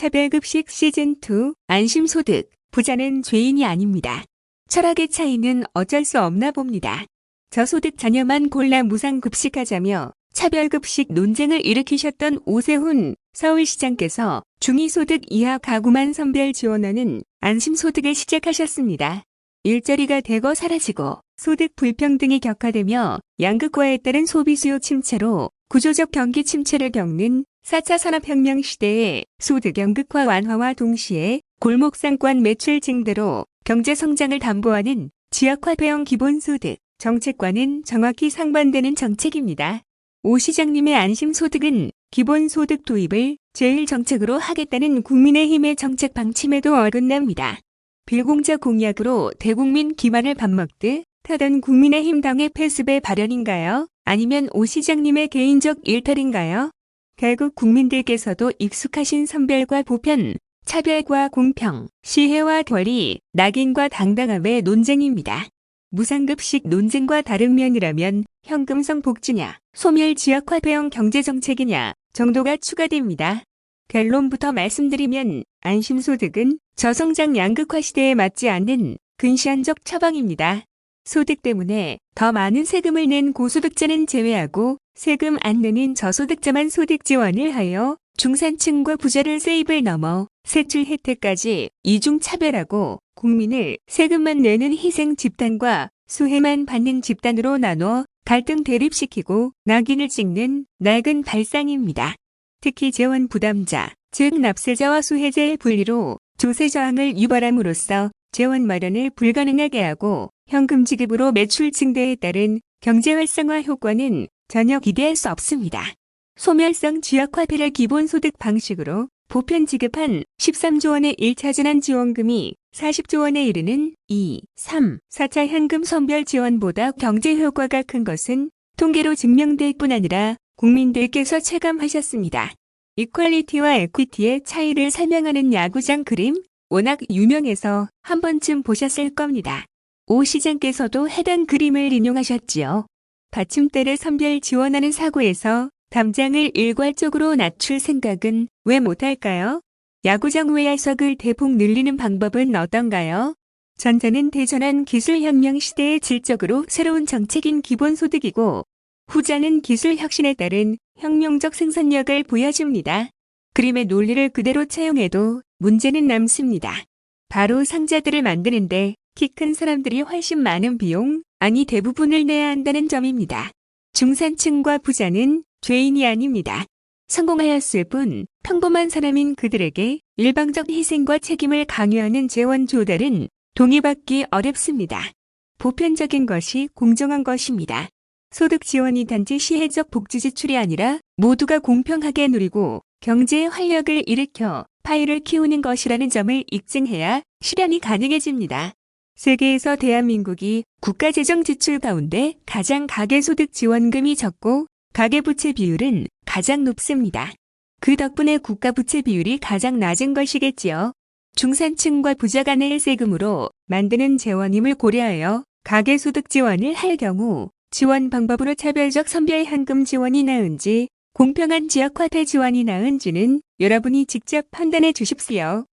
차별급식 시즌2 안심소득 부자는 죄인이 아닙니다. 철학의 차이는 어쩔 수 없나 봅니다. 저소득 자녀만 골라 무상급식하자며 차별급식 논쟁을 일으키셨던 오세훈 서울시장께서 중위소득 이하 가구만 선별 지원하는 안심소득을 시작하셨습니다. 일자리가 대거 사라지고 소득 불평등이 격화되며 양극화에 따른 소비 수요 침체로 구조적 경기 침체를 겪는 4차 산업혁명 시대에 소득 양극화 완화와 동시에 골목상권 매출 증대로 경제 성장을 담보하는 지역화폐형 기본소득 정책과는 정확히 상반되는 정책입니다. 오 시장님의 안심소득은 기본소득 도입을 제일 정책으로 하겠다는 국민의힘의 정책 방침에도 어긋납니다. 빌공자 공약으로 대국민 기반을 밥 먹듯 타던 국민의힘 당의 패습의 발현인가요? 아니면 오 시장님의 개인적 일탈인가요? 결국 국민들께서도 익숙하신 선별과 보편, 차별과 공평, 시혜와 권리, 낙인과 당당함의 논쟁입니다. 무상급식 논쟁과 다른 면이라면 현금성 복지냐, 소멸 지역화폐형 경제정책이냐 정도가 추가됩니다. 결론부터 말씀드리면 안심소득은 저성장 양극화 시대에 맞지 않는 근시안적 처방입니다. 소득 때문에 더 많은 세금을 낸 고소득자는 제외하고 세금 안 내는 저소득자만 소득 지원을 하여 중산층과 부자를 세입을 넘어 세출 혜택까지 이중 차별하고 국민을 세금만 내는 희생 집단과 수혜만 받는 집단으로 나눠 갈등 대립시키고 낙인을 찍는 낡은 발상입니다. 특히 재원 부담자, 즉 납세자와 수혜자의 분리로 조세 저항을 유발함으로써 재원 마련을 불가능하게 하고 현금 지급으로 매출 증대에 따른 경제 활성화 효과는 전혀 기대할 수 없습니다. 소멸성 지역화폐를 기본소득 방식으로 보편 지급한 13조 원의 1차 재난 지원금이 40조 원에 이르는 2, 3, 4차 현금 선별 지원보다 경제 효과가 큰 것은 통계로 증명될 뿐 아니라 국민들께서 체감하셨습니다. 이퀄리티와 에퀴티의 차이를 설명하는 야구장 그림 워낙 유명해서 한 번쯤 보셨을 겁니다. 오 시장께서도 해당 그림을 인용하셨지요. 받침대를 선별 지원하는 사고에서 담장을 일괄적으로 낮출 생각은 왜 못할까요? 야구장 외야석을 대폭 늘리는 방법은 어떤가요? 전자는 대전환 기술혁명 시대의 질적으로 새로운 정책인 기본소득이고 후자는 기술 혁신에 따른 혁명적 생산력을 보여줍니다. 그림의 논리를 그대로 차용해도 문제는 남습니다. 바로 상자들을 만드는데 키 큰 사람들이 훨씬 많은 비용, 아니 대부분을 내야 한다는 점입니다. 중산층과 부자는 죄인이 아닙니다. 성공하였을 뿐 평범한 사람인 그들에게 일방적 희생과 책임을 강요하는 재원 조달은 동의받기 어렵습니다. 보편적인 것이 공정한 것입니다. 소득 지원이 단지 시혜적 복지 지출이 아니라 모두가 공평하게 누리고 경제의 활력을 일으켜 파이를 키우는 것이라는 점을 입증해야 실현이 가능해집니다. 세계에서 대한민국이 국가재정 지출 가운데 가장 가계소득 지원금이 적고 가계부채 비율은 가장 높습니다. 그 덕분에 국가부채 비율이 가장 낮은 것이겠지요. 중산층과 부자 간의 세금으로 만드는 재원임을 고려하여 가계소득 지원을 할 경우 지원 방법으로 차별적 선별 현금 지원이 나은지 공평한 지역화폐 지원이 나은지는 여러분이 직접 판단해 주십시오.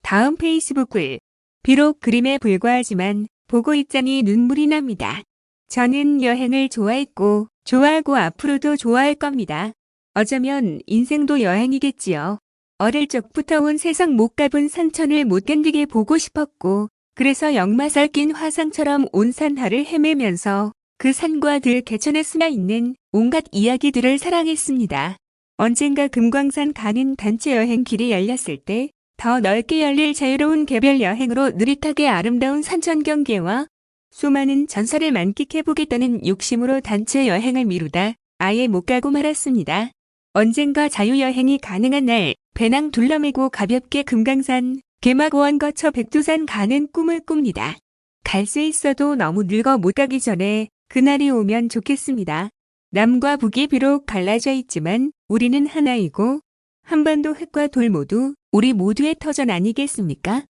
다음 페이스북 글. 비록 그림에 불과하지만 보고 있자니 눈물이 납니다. 저는 여행을 좋아했고 좋아하고 앞으로도 좋아할 겁니다. 어쩌면 인생도 여행이겠지요. 어릴 적부터 온 세상 못 가본 산천을 못 견디게 보고 싶었고 그래서 역마 설낀 화상처럼 온 산하를 헤매면서 그 산과 들 개천에 숨어 있는 온갖 이야기들을 사랑했습니다. 언젠가 금광산 가는 단체 여행 길이 열렸을 때 더 넓게 열릴 자유로운 개별 여행으로 느릿하게 아름다운 산천 경계와 수많은 전설을 만끽해보겠다는 욕심으로 단체 여행을 미루다 아예 못 가고 말았습니다. 언젠가 자유여행이 가능한 날 배낭 둘러매고 가볍게 금강산, 개마고원 거쳐 백두산 가는 꿈을 꿉니다. 갈 수 있어도 너무 늙어 못 가기 전에 그날이 오면 좋겠습니다. 남과 북이 비록 갈라져 있지만 우리는 하나이고 한반도 흙과 돌 모두 우리 모두의 터전 아니겠습니까?